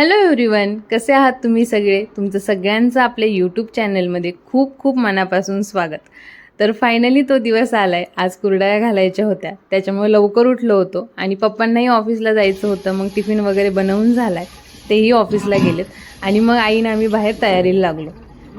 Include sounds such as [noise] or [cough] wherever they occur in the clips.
Hello everyone कसे आहात तुम्ही सगळे? तुमचं सगळ्यांचं आपल्या यूट्यूब चॅनलमध्ये खूप खूप मनापासून स्वागत. तर फायनली तो दिवस आलाय. आज कुरडाया घालायच्या होत्या. त्याच्यामुळे लवकर उठलो होतो आणि पप्पांनाही ऑफिसला जायचं होतं. मग टिफिन वगैरे बनवून झालाय. तेही ऑफिसला गेलेत. आणि मग आईनं आम्ही बाहेर तयारीला लागलो.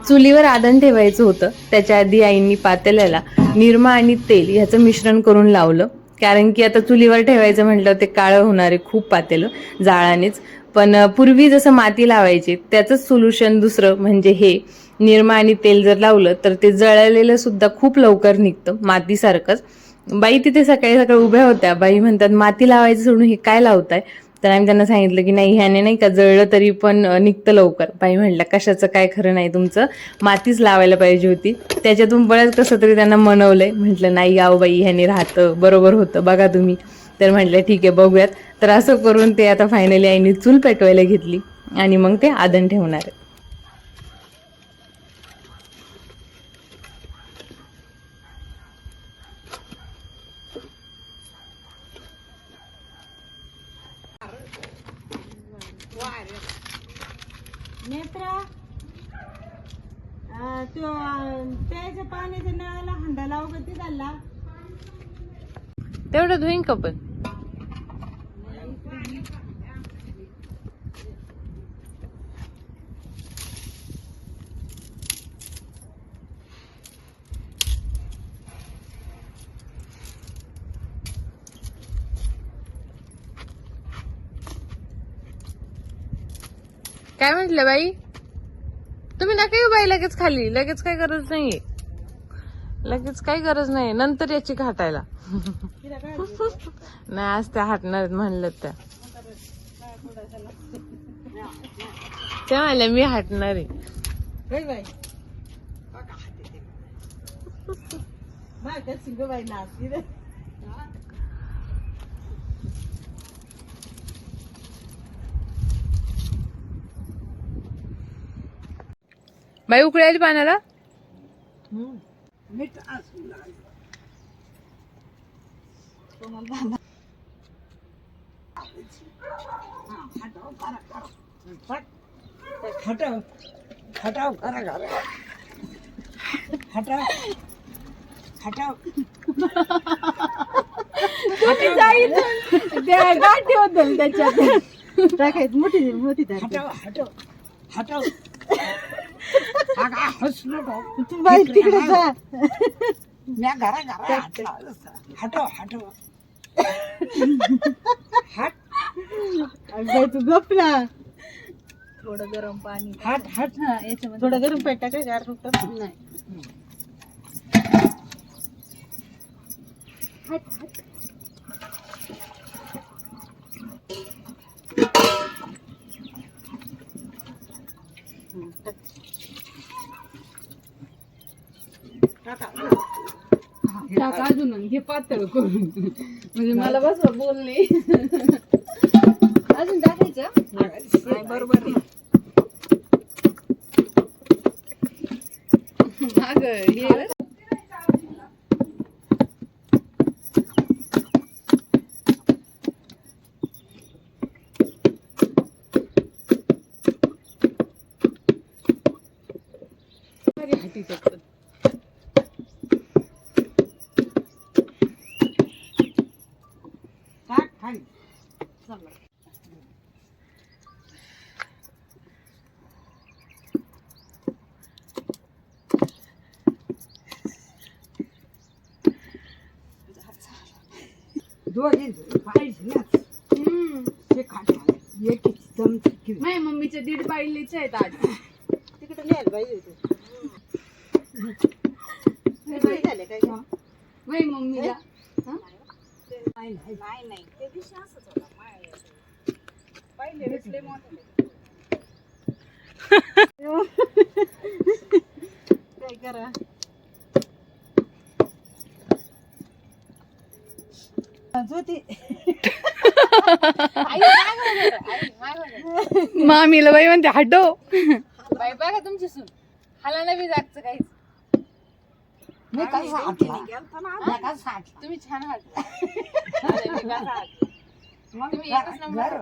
चुलीवर आदन ठेवायचं होतं. त्याच्या आधी आईंनी पातेल्याला निरमा आणि तेल ह्याचं मिश्रण करून लावलं. कारण की आता चुलीवर ठेवायचं म्हटलं ते काळं होणारे खूप पातेलं जाळानेच. पण पूर्वी जसं माती लावायची त्याचंच सोल्युशन दुसरं म्हणजे हे. निरमा आणि तेल जर लावलं तर ते जळलेलं सुद्धा खूप लवकर निघतं मातीसारखंच. बाई तिथे सकाळी सकाळी उभ्या होत्या. बाई म्हणतात माती लावायचं सोडून हे काय लावताय? तर आम्ही त्यांना सांगितलं की नाही ह्याने नाही का जळलं तरी पण निघतं लवकर. बाई म्हणलं कशाचं? काय खरं नाही तुमचं? मातीच लावायला पाहिजे होती. त्याच्यातून बऱ्याच कसं तरी त्यांना मनवलंय. म्हटलं नाही याव बाई ह्याने राहतं. बरोबर होतं. बघा तुम्ही. तर म्हटलं ठीक आहे बघूयात. तर असं करून ते आता फायनली आईने चूल पेटवायला घेतली आणि मग ते आदन ठेवणार आहे. तो पाण्याच्या नळाला हंडा झाला तेवढं धुईन का पण? काय म्हटलं बाई? तुम्ही नका येऊ बाई लगेच खाली. लगेच काय गरज नाहीये. लगेच काही गरज नाही नंतर याची घाटायला नाही आज त्या हाटणार म्हणलं त्या. त्या म्हणल्या मी हाटणार आहे. बाई. बाई माझ्या पाण्याला खटाव खटाव खरा खरा खटाव खटाव गाठी त्याच्यात टाकायचं मोठी मोठी हटाव हटव हटाव तू बाई तिकडे जा. म्या घरा घरा हटव हटव हट बाई तू गप ना. थोडं गरम पाणी हट हट. हा याच्यामध्ये थोडं गरम पाणी टाका गार होतं. नाही. टाका. अजून घे पातळ करून. म्हणजे मला बस बोलले. अजून टाकायचं? नाही, बरोबर. माग हे टाक खाली दोघे पाहिजे ना ते खाट एक दम माझ्या मम्मीचे दीड पाहिलेचे आहेत आज. तिकडे न्यायला पाहिजे होते झाले काय? मम्मीला. हा? नाही नाही. ते दिवशी असंच होतं. पहिले वेळेस लय मोठं काय करा? ज्योती. मामीला बाई म्हणते हटो. बाई बघा तुमची सून. हाला नाही जागचं काहीच. मी कसा मग नंबर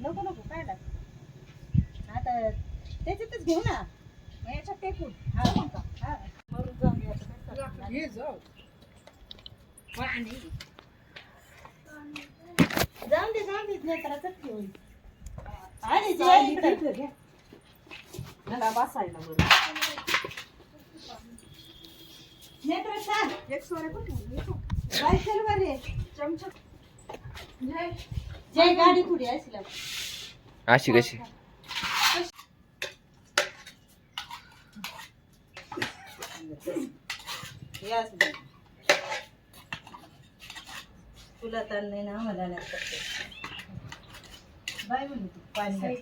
नको नको काय आता त्याच्यातच घेऊ ना. मग याच्यात फेकून काय करणार? हे जाऊन दे जाऊन दे नेत्राचं ठेवून आणि जे इकडं. मला बसायला बरं नेत्र सांग एक सोरे कुठे बाय चल बरे चमचा जय गाडी पुढे असला अशी कशी याच बाई. तुला ताण नाही ना मला नाही. बाय म्हणे तू पाणी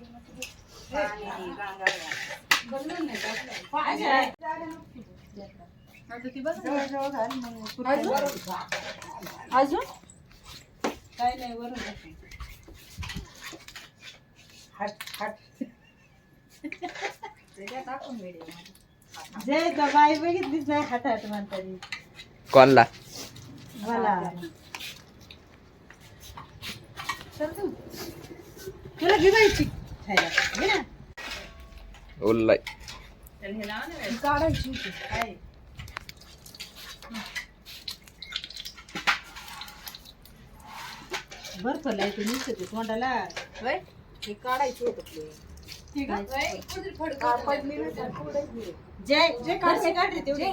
अजून काय नाही वरून. हट हट [laughs] जय तर बाई बघितलीच नाही हात हात म्हणतानी कॉलला मला. चल तू. तुला घे जायची खायला. घे ना. ओल्लाय काढायची होती. काय? बर्फ लाय तू नुसतं तोंडाला हे काढायचं होतं. जय जय काढते काढ रे तेवढे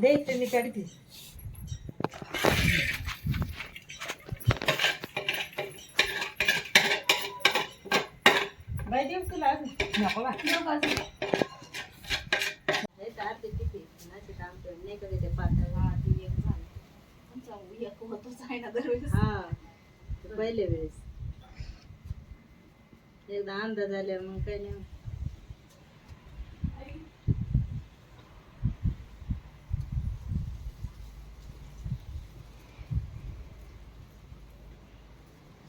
दे ते मी काढते देव तुला नको बा. हा पहिले वेळेस. एकदा अंदाज आल्या मग काही नाही.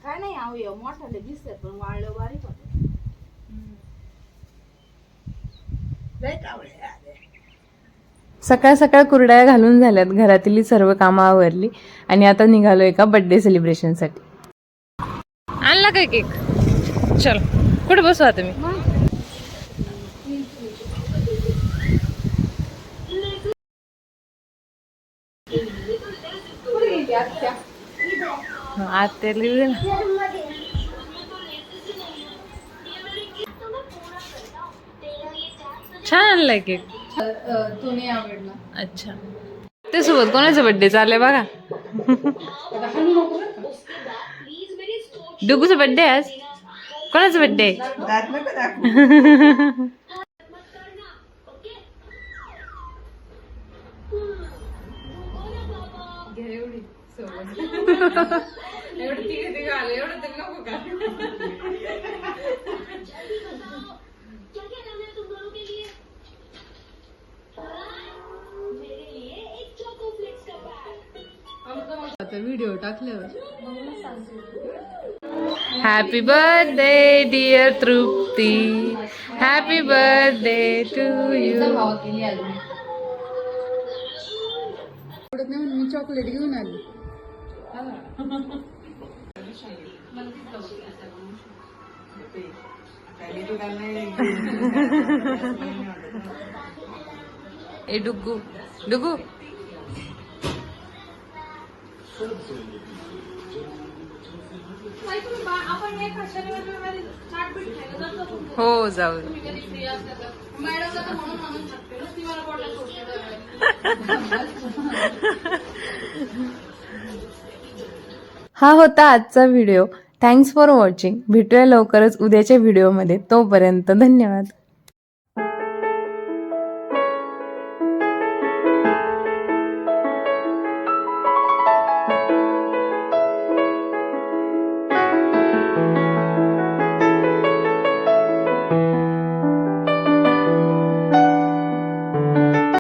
काय नाही आहो मोठाले दिसतात पण वाळलं बारीक होत. सकाळ सकाळ कुरड्या घालून झाल्यात घरातील सर्व कामं आवरली आणि आता निघालो एका बर्थडे सेलिब्रेशनसाठी आणला काय केक? चल कुठे बसू आता मी? लिहिलं ना. छान आणलाय केक. तो नाही आवडला. अच्छा. ते सोबत कोणाचा बर्थडे चाललाय बघा? डुगूचा बर्थडे आज? कोणाचा बर्थडे आता व्हिडिओ टाकल्यावर. happy birthday dear Trupti happy birthday to you [laughs] भावा केली आली आवडत नाही म्हणून मी चॉकलेट घेऊन आली ए डुगू डुगू हो जाऊ. हा होता आजचा व्हिडिओ थँक्स फॉर वॉचिंग भेटूया लवकरच उद्याच्या व्हिडिओमध्ये तोपर्यंत धन्यवाद.